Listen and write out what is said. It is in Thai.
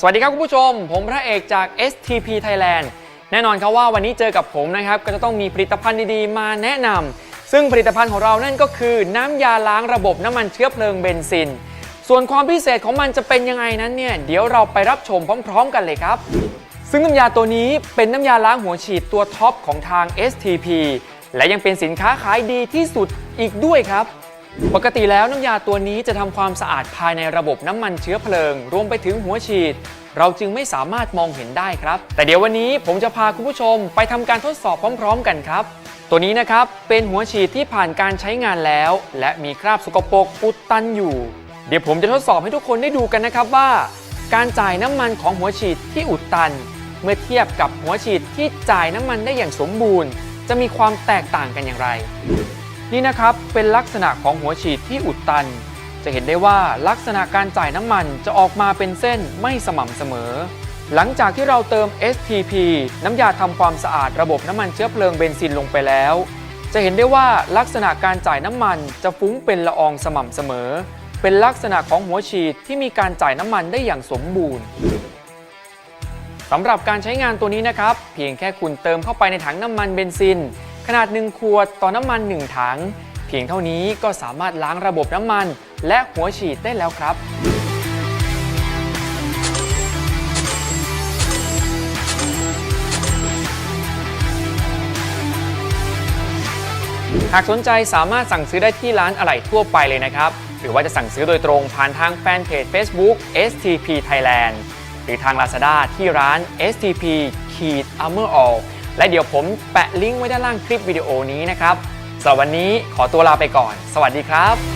สวัสดีครับคุณผู้ชม ผมพระเอกจาก STP Thailand แน่นอนครับว่าวันนี้เจอกับผมนะครับ ก็จะต้องมีผลิตภัณฑ์ดีๆ มาแนะนำซึ่งผลิตภัณฑ์ของเรานั่นก็คือ น้ำยาล้างระบบน้ำมันเชื้อเพลิงเบนซิน ส่วนความพิเศษของมันจะเป็นยังไงนั้นเนี่ยเดี๋ยวเราไปรับชมพร้อม ๆ กันเลยครับ ซึ่งน้ำยาตัวนี้เป็นน้ำยาล้างหัวฉีดตัวท็อปของทาง STP และยังเป็นสินค้าขายดีที่สุดอีกด้วยครับ ปกติแล้วน้ำยาตัวนี้จะทำความสะอาดภายในระบบน้ำมันเชื้อเพลิง รวมไปถึงหัวฉีด เราจึงไม่สามารถมองเห็นได้ครับ แต่เดี๋ยววันนี้ผมจะพาคุณผู้ชมไปทำการทดสอบพร้อม ๆ กันครับ ตัวนี้นะครับเป็นหัวฉีดที่ผ่านการใช้งานแล้ว และมีคราบสกปรกอุดตันอยู่ เดี๋ยวผมจะทดสอบให้ทุกคนได้ดูกันนะครับว่า การจ่ายน้ำมันของหัวฉีดที่อุดตัน เมื่อเทียบกับหัวฉีดที่จ่ายน้ำมันได้อย่างสมบูรณ์ จะมีความแตกต่างกันอย่างไร นี่นะครับเป็นลักษณะของหัวฉีดที่อุดตัน จะเห็นได้ว่าลักษณะการจ่ายน้ำมันจะออกมาเป็นเส้นไม่สม่ำเสมอ หลังจากที่เราเติม STP น้ำยาทำความสะอาดระบบน้ำมันเชื้อเพลิงเบนซินลงไปแล้ว จะเห็นได้ว่าลักษณะการจ่ายน้ำมันจะฟุ้งเป็นละอองสม่ำเสมอ เป็นลักษณะของหัวฉีดที่มีการจ่ายน้ำมันได้อย่างสมบูรณ์สำหรับการใช้งานตัวนี้นะครับ เพียงแค่คุณเติมเข้าไปในถังน้ำมันเบนซิน ขนาด 1 ขวดต่อน้ำมัน 1 ถัง เพียงเท่านี้ก็สามารถล้างระบบน้ำมัน และหัวฉีดได้แล้วครับหากสนใจสามารถสั่งซื้อได้ที่ร้านอะไหล่ทั่วไปเลยนะครับ หรือว่าจะสั่งซื้อโดยตรงผ่านทางแฟนเพจ Facebook STP Thailand หรือทาง Lazada ที่ร้าน STP ขีด Armor All และเดี๋ยวผมแปะลิงก์ไว้ด้านล่างคลิปวิดีโอนี้นะครับสำหรับวันนี้ขอตัวลาไปก่อน สวัสดีครับ